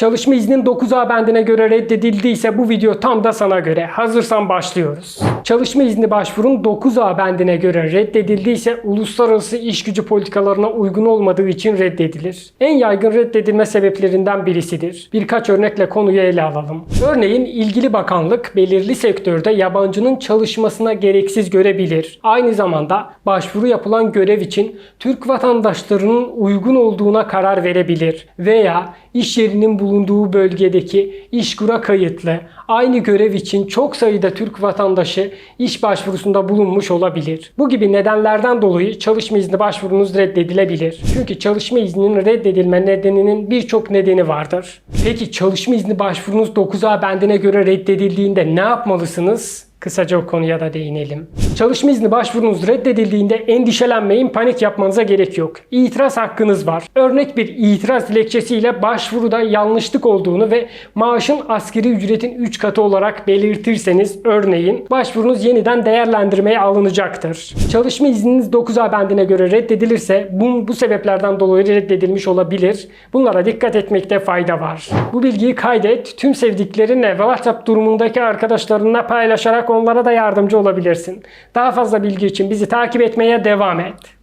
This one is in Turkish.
Çalışma iznin 9A bendine göre reddedildiyse bu video tam da sana göre. Hazırsan başlıyoruz. Çalışma izni başvurun 9A bendine göre reddedildiyse uluslararası iş gücü politikalarına uygun olmadığı için reddedilir. En yaygın reddedilme sebeplerinden birisidir. Birkaç örnekle konuyu ele alalım. Örneğin ilgili bakanlık belirli sektörde yabancının çalışmasına gereksiz görebilir. Aynı zamanda başvuru yapılan görev için Türk vatandaşlarının uygun olduğuna karar verebilir veya iş yerinin bulunduğu bölgedeki işkura kayıtlı aynı görev için çok sayıda Türk vatandaşı iş başvurusunda bulunmuş olabilir. Bu gibi nedenlerden dolayı çalışma izni başvurunuz reddedilebilir. Çünkü çalışma izninin reddedilme nedeninin birçok nedeni vardır. Peki çalışma izni başvurunuz 9A bendine göre reddedildiğinde ne yapmalısınız? Kısaca o konuya da değinelim. Çalışma izni başvurunuz reddedildiğinde endişelenmeyin, panik yapmanıza gerek yok. İtiraz hakkınız var. Örnek bir itiraz dilekçesiyle başvuruda yanlışlık olduğunu ve maaşın askeri ücretin 3 katı olarak belirtirseniz örneğin başvurunuz yeniden değerlendirmeye alınacaktır. Çalışma izniniz 9A bendine göre reddedilirse bu, bu sebeplerden dolayı reddedilmiş olabilir. Bunlara dikkat etmekte fayda var. Bu bilgiyi kaydet, tüm sevdiklerinle ve WhatsApp durumundaki arkadaşlarınla paylaşarak onlara da yardımcı olabilirsin. Daha fazla bilgi için bizi takip etmeye devam et.